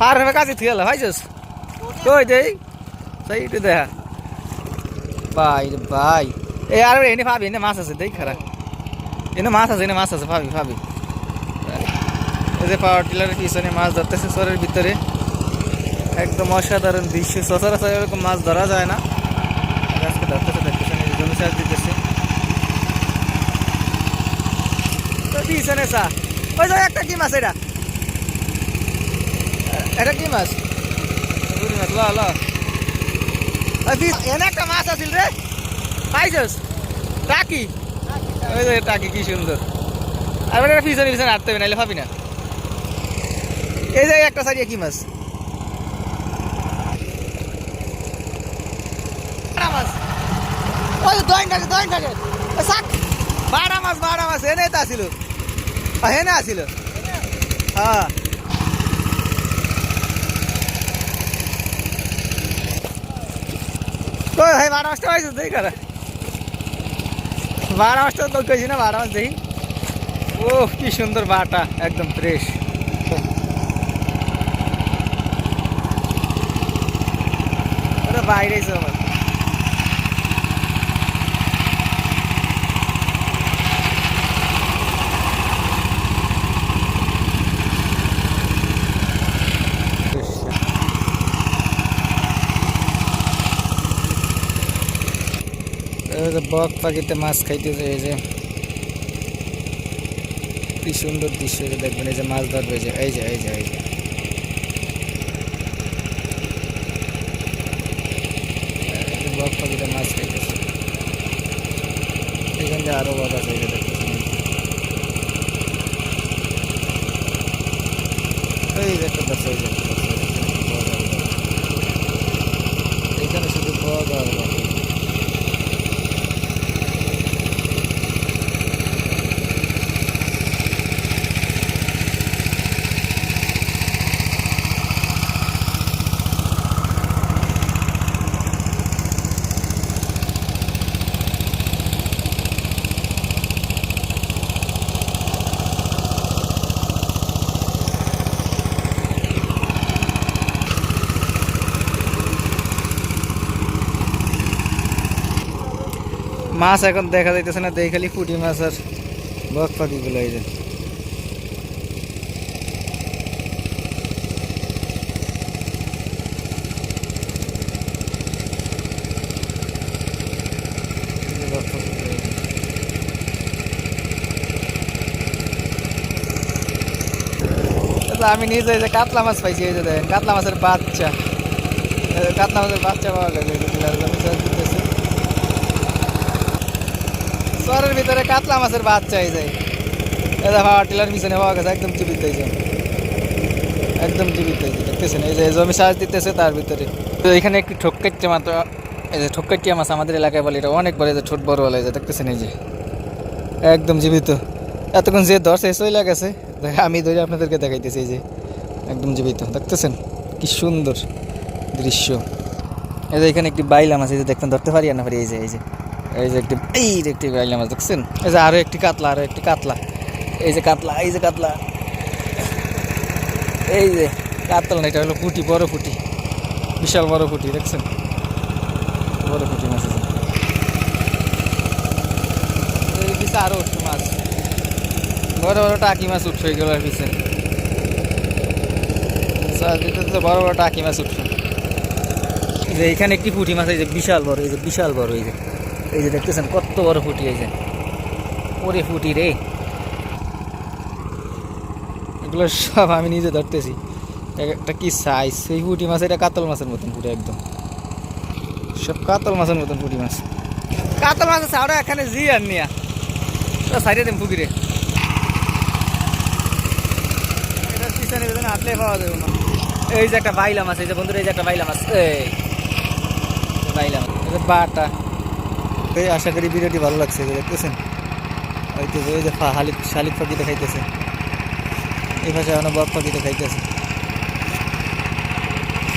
পার হবে কাছে থুয়ে এলো ভাইছিস কই দেই? সেইটা দেখা। ভাই রে ভাই। এই আর এনে ভাবি, এনে মাছ আছে, দেই খারাপ এনে মাছ আছে, এনে মাছ আছে, ভাবি ভাবি। এই যে পাওয়ার টিলারের পিছনে মাছ ধরতেছে সরের ভিতরে। একদম অসাধারণ দৃশ্য। সচরাচর এরকম মাছ ধরা যায় না। আজকে ধরতেছে যে জমি চাষ দিতেছে। তো পিছনে চা। ওই একটা কি মাছ এটা? এটা কি মাছ? রুই মাছ ল ল এনে একটা মাছ আছিল রে। পাইছস? টাকি। ওই যে টাকি, কি সুন্দর। আর এটা পিছনে পিছনে হাঁটতে হবে নাহলে ভাবি না। এই যে একটা সাইডে কি মাছ? ওই দইন থাকে দইন থাকে। ওই বাড়া মাছ বাড়া মাছ, এনে তো আসিল হেনে আসিল হ্যাঁ কই ভাই বারো বারো মাসটা তো কইছি না বারো মাস দেখি ও কি সুন্দর বাটা একদম ফ্রেশ ওটা বাইরে আমার এই যে বক পাখিতে মাছ খাইতেছে এই যে কি সুন্দর দৃশ্য দেখবেন, এই যে মাছ ধরবে যে, এই যে এই যে এই যে। বক পাখিতে মাছ খাইতেছে। এখান থেকে আরও বক আছে, এই যে এই। এখানে শুধু বক আর বক মাছ এখন দেখা যাইতেছে না দেখে খালি পুঁটি মাছ আর বক পাখিগুলো এই যে। আমি নিজে যে কাতলা মাছ পাইছি, এই যে কাতলা মাছের বাচ্চা। কাতলা মাছের বাচ্চা পাওয়া গেছে শহরের ভিতরে কাতলা মাছের বাচ্চা এই যায়। এটা পাওয়ার টিলার পিছনে পাওয়া গেছে, একদম জীবিত যে একদম জীবিত যে দেখতেছেন? এই যে জমি সাজ দিতেছে তার ভিতরে। তো এখানে একটি ঠোক্কাইটে মাত্র, এই যে ঠোক্কাইটিয়া মাছ আমাদের এলাকায় বলে, এটা অনেক বড় যে ছোট বড় বলে যে দেখতেছেন এই যে। একদম জীবিত। এতক্ষণ যে ধরছে চলে গেছে। আমি ধরে আপনাদেরকে দেখাইতেছি এই যে। একদম জীবিত, দেখতেছেন? কি সুন্দর দৃশ্য। এই যে এখানে একটি বাইলা মাছ, এই যে দেখতেন, ধরতে পারি না পারি? এই যে এই যে। এই যে একটি এই যে একটি বাইলা মাছ দেখছেন এই যে আরও একটি কাতলা আরও একটি কাতলা এই যে কাতলা এই যে কাতলা এই যে কাতলা এটা হলো পুটি বড় পুটি বিশাল বড় পুটি দেখছেন বড় পুটি মাছ আছে আরও উঠছে মাছ বড় বড় টাকি মাছ উঠছে এগুলোর পিছে চাষ দিতে দিতে বড় বড় টাকি মাছ উঠছে যে এখানে একটি পুঁটি মাছ এই যে বিশাল বড় এই যে বিশাল বড় এই যে এই যে দেখতেছেন কত বড় ফুটি যে। ওরে ফুটি রে। এগুলো সব আমি নিজে ধরতেছি। একটা কি সাইজ সেই পুঁটি মাছ, এটা কাতল মাছের মতন পুরো একদম। সব কাতল মাছের মতন পুঁটি মাছ। কাতল মাছ আছে ওরা এখানে জি আর নিয়া। সাইডে দেন পুকুরে হাঁটলে পাওয়া যাবে না। এই যে একটা বাইলা মাছ, এই যে বন্ধুরা, এই যে একটা বাইলা মাছ। এই বাইলা মাছ বাটা। এই আশা করি ভিডিওটি ভালো লাগছে দেখতেছেন? তো ওই যে শালিক শালিক পাখি দেখাইতেছে এই ভাষায় অনেক বক পাখি দেখাইতেছে